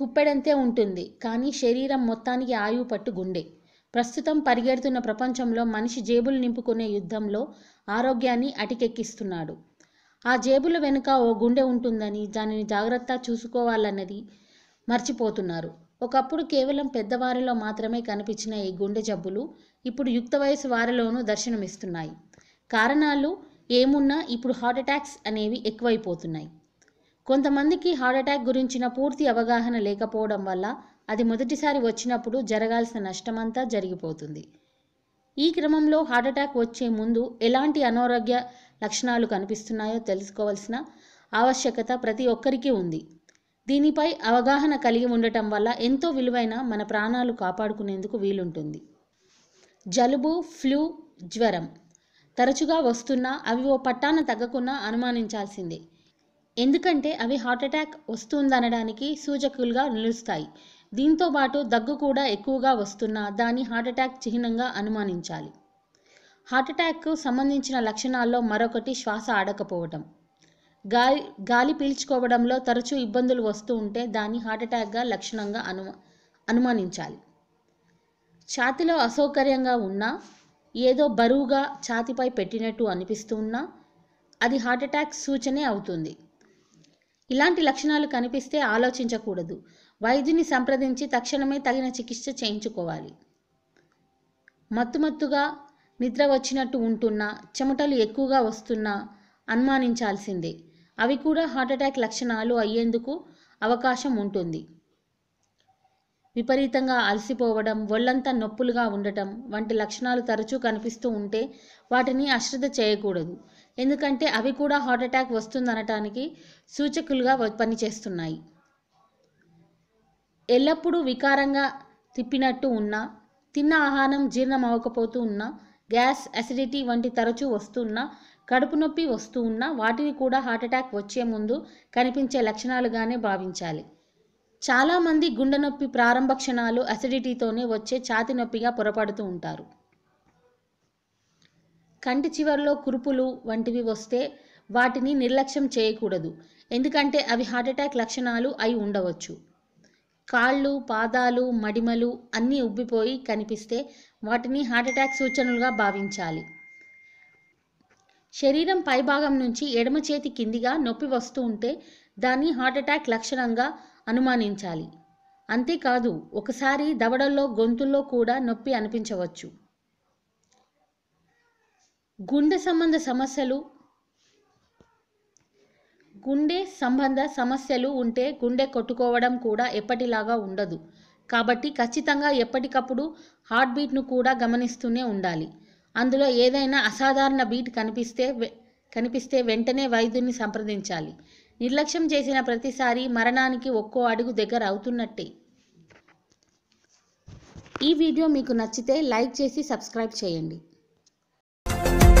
గుప్పెడంతే ఉంటుంది. కానీ శరీరం మొత్తానికి ఆయువు పట్టు గుండె. ప్రస్తుతం పరిగెడుతున్న ప్రపంచంలో మనిషి జేబులు నింపుకునే యుద్ధంలో ఆరోగ్యాన్ని అటికెక్కిస్తున్నాడు. ఆ జేబుల వెనుక ఓ గుండె ఉంటుందని దానిని జాగ్రత్త చూసుకోవాలన్నది మర్చిపోతున్నారు. ఒకప్పుడు కేవలం పెద్దవారిలో మాత్రమే కనిపించిన ఈ గుండె జబ్బులు ఇప్పుడు యుక్త వయసు వారిలోనూ దర్శనమిస్తున్నాయి. కారణాలు ఏమున్నా ఇప్పుడు హార్ట్ అటాక్స్ అనేవి ఎక్కువైపోతున్నాయి. కొంతమందికి హార్ట్ అటాక్ గురించిన పూర్తి అవగాహన లేకపోవడం వల్ల అది మొదటిసారి వచ్చినప్పుడు జరగాల్సిన నష్టమంతా జరిగిపోతుంది. ఈ క్రమంలో హార్ట్ అటాక్ వచ్చే ముందు ఎలాంటి అనారోగ్య లక్షణాలు కనిపిస్తున్నాయో తెలుసుకోవాల్సిన ఆవశ్యకత ప్రతి ఒక్కరికి ఉంది. దీనిపై అవగాహన కలిగి ఉండటం వల్ల ఎంతో విలువైన మన ప్రాణాలు కాపాడుకునేందుకు వీలుంటుంది. జలుబు ఫ్లూ జ్వరం తరచుగా వస్తున్నా అవి ఓ పట్టాన తగ్గకుండా అనుమానించాల్సిందే. ఎందుకంటే అవి హార్ట్ అటాక్ వస్తుందనడానికి సూచకులుగా నిలుస్తాయి. దీంతో పాటు దగ్గు కూడా ఎక్కువగా వస్తున్నా దాన్ని హార్ట్ అటాక్ చిహ్నంగా అనుమానించాలి. హార్ట్ అటాక్కు సంబంధించిన లక్షణాల్లో మరొకటి శ్వాస ఆడకపోవటం. గాలి గాలి పీల్చుకోవడంలో తరచూ ఇబ్బందులు వస్తూ ఉంటే దాన్ని హార్ట్ అటాక్గా లక్షణంగా అను అనుమానించాలి. ఛాతిలో అసౌకర్యంగా ఉన్నా ఏదో బరువుగా ఛాతిపై పెట్టినట్టు అనిపిస్తూ ఉన్నా అది హార్ట్ అటాక్ సూచనే అవుతుంది. ఇలాంటి లక్షణాలు కనిపిస్తే ఆలోచించకూడదు. వైద్యుని సంప్రదించి తక్షణమే తగిన చికిత్స చేయించుకోవాలి. మత్తుమత్తుగా నిద్ర వచ్చినట్టు ఉంటున్నా చెమటలు ఎక్కువగా వస్తున్నా అనుమానించాల్సిందే. అవి కూడా హార్ట్ అటాక్ లక్షణాలు అయ్యేందుకు అవకాశం ఉంటుంది. విపరీతంగా అలసిపోవడం ఒళ్ళంతా నొప్పులుగా ఉండటం వంటి లక్షణాలు తరచూ కనిపిస్తూ ఉంటే వాటిని అశ్రద్ధ చేయకూడదు. ఎందుకంటే అవి కూడా హార్ట్ అటాక్ వస్తుందనటానికి సూచకులుగా వ- పనిచేస్తున్నాయి. ఎల్లప్పుడూ వికారంగా తిప్పినట్టు ఉన్నా తిన్న ఆహారం జీర్ణం అవ్వకపోతూ ఉన్నా గ్యాస్ అసిడిటీ వంటి తరచూ వస్తున్నా కడుపు నొప్పి వస్తూ ఉన్నా వాటిని కూడా హార్ట్ అటాక్ వచ్చే ముందు కనిపించే లక్షణాలుగానే భావించాలి. చాలామంది గుండె నొప్పి ప్రారంభ క్షణాలు అసిడిటీతోనే వచ్చే ఛాతి నొప్పిగా పొరపడుతూ ఉంటారు. కంటి చివర్లో కురుపులు వంటివి వస్తే వాటిని నిర్లక్ష్యం చేయకూడదు. ఎందుకంటే అవి హార్ట్ అటాక్ లక్షణాలు అయి ఉండవచ్చు. కాళ్ళు పాదాలు మడిమలు అన్నీ ఉబ్బిపోయి కనిపిస్తే వాటిని హార్ట్ అటాక్ సూచనలుగా భావించాలి. శరీరం పైభాగం నుంచి ఎడమ చేతి కిందిగా నొప్పి వస్తూ ఉంటే దాన్ని హార్ట్ అటాక్ లక్షణంగా అనుమానించాలి. అంతేకాదు ఒకసారి దవడల్లో గొంతుల్లో కూడా నొప్పి అనిపించవచ్చు. గుండె సంబంధ సమస్యలు. గుండె సంబంధ సమస్యలు ఉంటే గుండె కొట్టుకోవడం కూడా ఎప్పటిలాగా ఉండదు. కాబట్టి ఖచ్చితంగా ఎప్పటికప్పుడు హార్ట్ బీట్ను కూడా గమనిస్తూనే ఉండాలి. అందులో ఏదైనా అసాధారణ బీట్ కనిపిస్తే కనిపిస్తే వెంటనే వైద్యుని సంప్రదించాలి. నిర్లక్ష్యం చేసిన ప్రతిసారి మరణానికి ఒక్కో అడుగు దగ్గర అవుతున్నట్టే. ఈ వీడియో మీకు నచ్చితే లైక్ చేసి సబ్స్క్రైబ్ చేయండి.